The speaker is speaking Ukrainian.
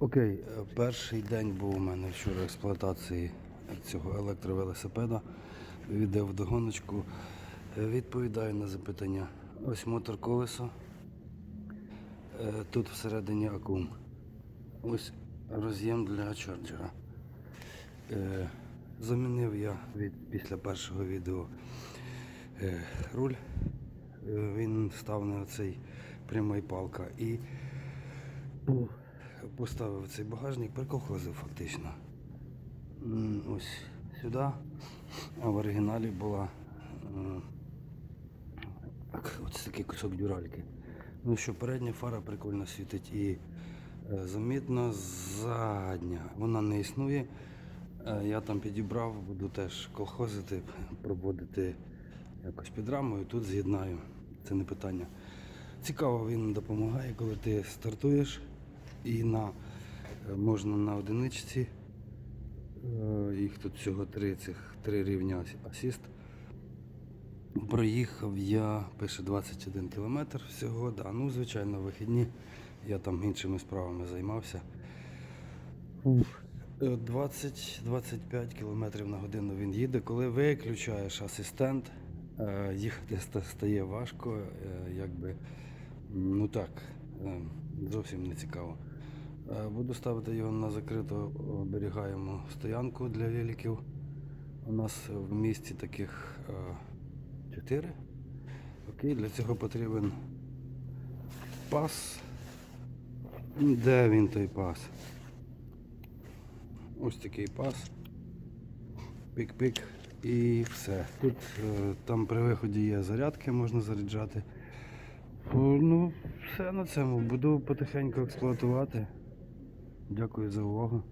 Окей, е, перший день був у мене вчора експлуатації цього електровелосипеда. Відео вдогоночку. Е, Відповідаю на запитання. Ось мотор колесо. Е, Тут всередині акум. Ось роз'єм для чарджера. Замінив я від, після першого відео руль. Він став на цей прямий палка і поставив цей багажник, прикохлазив фактично. Ось сюди, а в оригіналі була ось такий кусок дюральки. Ну що, передня фара прикольно світить і е, замітно задня. Вона не існує. Е, Я там підібрав, буду теж колхозити, проводити якось під рамою, тут з'єднаю. Це не питання. Цікаво, він допомагає, коли ти стартуєш і на, е, можна на одиничці. е, Їх тут всього три цих три рівня асіст. Проїхав я, пише 21 кілометр всього. Да. Ну, звичайно, вихідні. Я там іншими справами займався. Е, 20-25 км на годину він їде. Коли виключаєш асистент, е, їхати стає важко, е, якби, ну так, е, зовсім не цікаво. Е, Буду ставити його на закриту оберігаємо стоянку для ліліків. У нас в місті таких е, чотири. Окей, для цього потрібен пас. Де він той пас? Ось такий пас. Пік-пік і все. Тут е, там при виході є зарядки, можна заряджати. О, Ну, все на цьому. Буду потихеньку експлуатувати. Дякую за увагу.